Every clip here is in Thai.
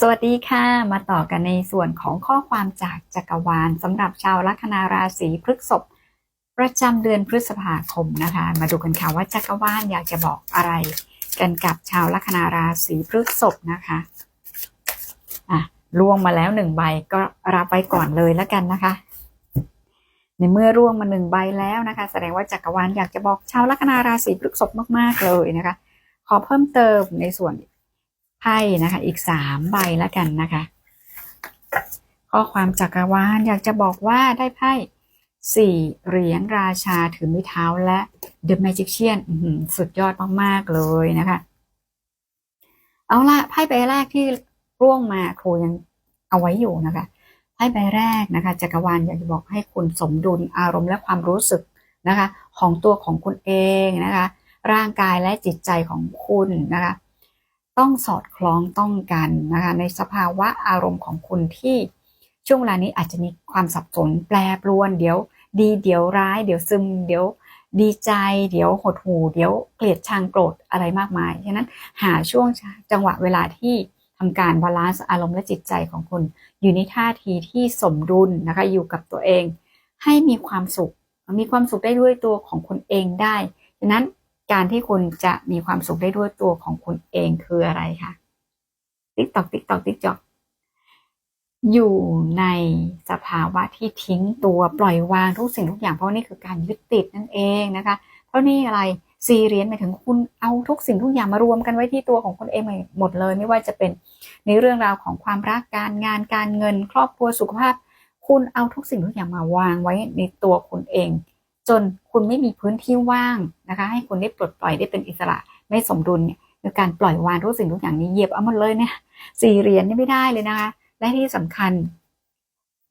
สวัสดีค่ะ มาต่อกันในส่วนของข้อความจากจักรวาลสำหรับชาวลัคนาราศีพฤษภประจำเดือนพฤษภาคมนะคะ มาดูกันค่ะว่าจักรวาลอยากจะบอกอะไร กันกับชาวลัคนาราศีพฤษภนะคะอะล่วงมาแล้วหนึ่งใบก็รับไว้ก่อนเลยแล้วกันนะคะ ในเมื่อร่วงมาหนึ่งใบแล้วนะคะ แสดงว่าจักรวาลอยากจะบอกชาวลัคนาราศีพฤษภมากๆเลยนะคะ ขอเพิ่มเติมในส่วน ไพ่นะคะ อีกสามใบแล้วกันนะคะ ข้อความจักรวาลอยากจะบอกว่าได้ไพ่สี่เหรียญราชาถือม้เท้าและ The Magician อื้อหือสุดยอดมาก ๆ เลยนะคะ เอาละไพ่ใบแรกที่ร่วงมาครูยังเอาไว้อยู่นะคะไพ่ใบแรกนะคะจักรวาลอยากจะบอกให้คุณสมดุลอารมณ์และความรู้สึกนะคะ ของตัวของคุณเองนะคะ ร่างกายและจิตใจของคุณนะคะ ต้องสอดคล้องต้องกันนะคะในสภาวะอารมณ์ของคุณที่ช่วงเวลานี้อาจจะมีความสับสนแปรปรวน เดี๋ยวดีเดี๋ยวร้าย เดี๋ยวซึม เดี๋ยวดีใจ เดี๋ยวหดหูเดี๋ยวเกลียดชังโกรธอะไรมากมายฉะนั้นหาช่วงจังหวะเวลาที่ทำการบาลานซ์อารมณ์และจิตใจของคุณ อยู่ในท่าทีที่สมดุลนะคะอยู่กับตัวเอง ให้มีความสุข มีความสุขได้ด้วยตัวของคุณเองได้ฉะนั้น การที่คุณจะมีความสุขได้ด้วยตัวของคุณเองคืออะไรคะติ๊กตอกติ๊กตอกติ๊กจอกอยู่ในสภาวะที่ทิ้งตัวปล่อยวางทุกสิ่งทุกอย่างเพราะนี่คือการยึดติดนั่นเองนะคะ เพราะนี่อะไรซีเรียนหมายถึงคุณเอาทุกสิ่งทุกอย่างมารวมกันไว้ที่ตัวของคุณเองหมดเลย ไม่ว่าจะเป็นในเรื่องราวของความรักการงานการเงิน ครอบครัวสุขภาพ คุณเอาทุกสิ่งทุกอย่างมาวางไว้ในตัวคุณเอง จนคุณไม่มีพื้นที่ว่างนะคะ ให้คุณได้ปลดปล่อยได้เป็นอิสระไม่สมดุลเนี่ยคือการปล่อยวางทุกสิ่งทุกอย่างนี้เหยียบเอาหมดเลยเนี่ยสี่เหรียญนี่ไม่ได้เลยนะคะ และที่สำคัญ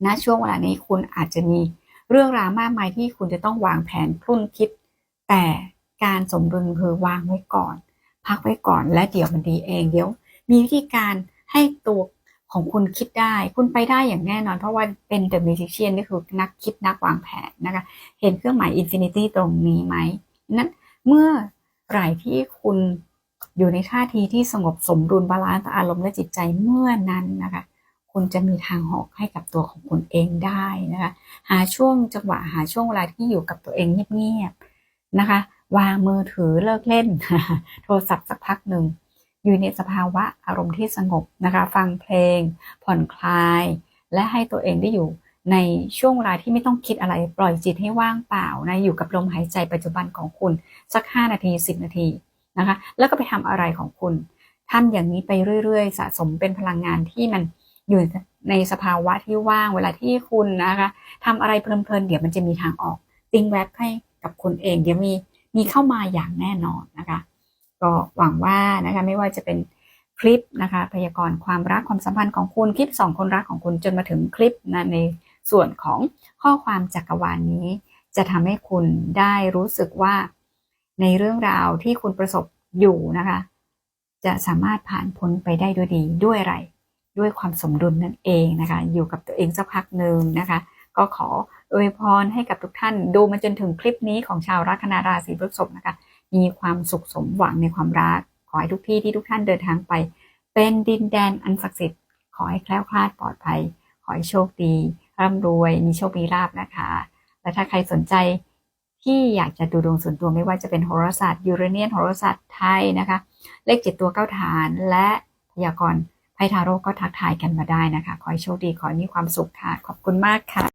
ณนะช่วงเวลานี้คุณอาจจะมีเรื่องราวมากมายที่คุณจะต้องวางแผนคลุ่นคิด แต่การสมดุลคือวางไว้ก่อน พักไว้ก่อนและเดี๋ยวมันดีเองเดี๋ยว มีวิธีการให้ตัว ของคุณคิดได้ คุณไปได้อย่างแน่นอน เพราะว่าเป็น The Magician นี่คือนักคิดนักวางแผนนะคะ เห็นเครื่องหมาย Infinity ตรงนี้ไหมนั้นเมื่อไหร่ที่คุณอยู่ในท่าทีที่สงบสมดุลบาลานซ์อารมณ์และจิตใจเมื่อนั้นนะคะ คุณจะมีทางออกให้กับตัวของคุณเองได้นะคะ หาช่วงจังหวะหาช่วงเวลาที่อยู่กับตัวเองเงียบๆนะคะ วางมือถือเลิกเล่น โทรศัพท์สักพักหนึ่ง อยู่ในสภาวะอารมณ์ที่สงบนะคะ ฟังเพลง ผ่อนคลาย และให้ตัวเองได้อยู่ในช่วงเวลาที่ไม่ต้องคิดอะไรปล่อยจิตให้ว่างเปล่านะอยู่กับลมหายใจปัจจุบันของคุณ สัก 5 นาที 10 นาทีนะคะ แล้วก็ไปทำอะไรของคุณทำอย่างนี้ไปเรื่อยๆ สะสมเป็นพลังงานที่มันอยู่ในสภาวะที่ว่างเวลาที่คุณนะคะทำอะไรเพลินๆ เดี๋ยวมันจะมีทางออก ติ้งแวบให้กับคุณเอง เดี๋ยวมีมีเข้ามาอย่างแน่นอนนะคะ ก็หวังว่านะคะไม่ว่าจะเป็นคลิปนะคะพยากรณ์ความรักความสัมพันธ์ของคุณคลิปสองคนรักของคุณจนมาถึงคลิปนะในส่วนของข้อความจักรวาลนนี้ จะทำให้คุณได้รู้สึกว่า ในเรื่องราวที่คุณประสบอยู่นะคะ จะสามารถผ่านพ้นไปได้ด้วยดีด้วยอะไร ด้วยความสมดุลนั่นเองนะคะ อยู่กับตัวเองสักพักหนึ่งนะคะ ก็ขออวยพรให้กับทุกท่านดูมาจนถึงคลิปนี้ของชาวลัคนาราศีพฤษภนะคะ มีความสุขสมหวังในความรัก ขอให้ทุกที่ที่ทุกท่านเดินทางไป เป็นดินแดนอันศักดิ์สิทธิ์ ขอให้แคล้วคลาดปลอดภัย ขอให้โชคดี ร่ำรวย มีโชค มีลาบนะคะ และถ้าใครสนใจที่อยากจะดูดวงส่วนตัวไม่ว่าจะเป็นโหราศาสตร์ยูเรเนียนโหราศาสตร์ไทยนะคะ เลขเจ็ดตัวเก้าฐานและพยากรณ์ไพ่ทาโร่ก็ทักทายกันมาได้นะคะ ขอให้โชคดี ขอให้มีความสุขค่ะ ขอบคุณมากค่ะ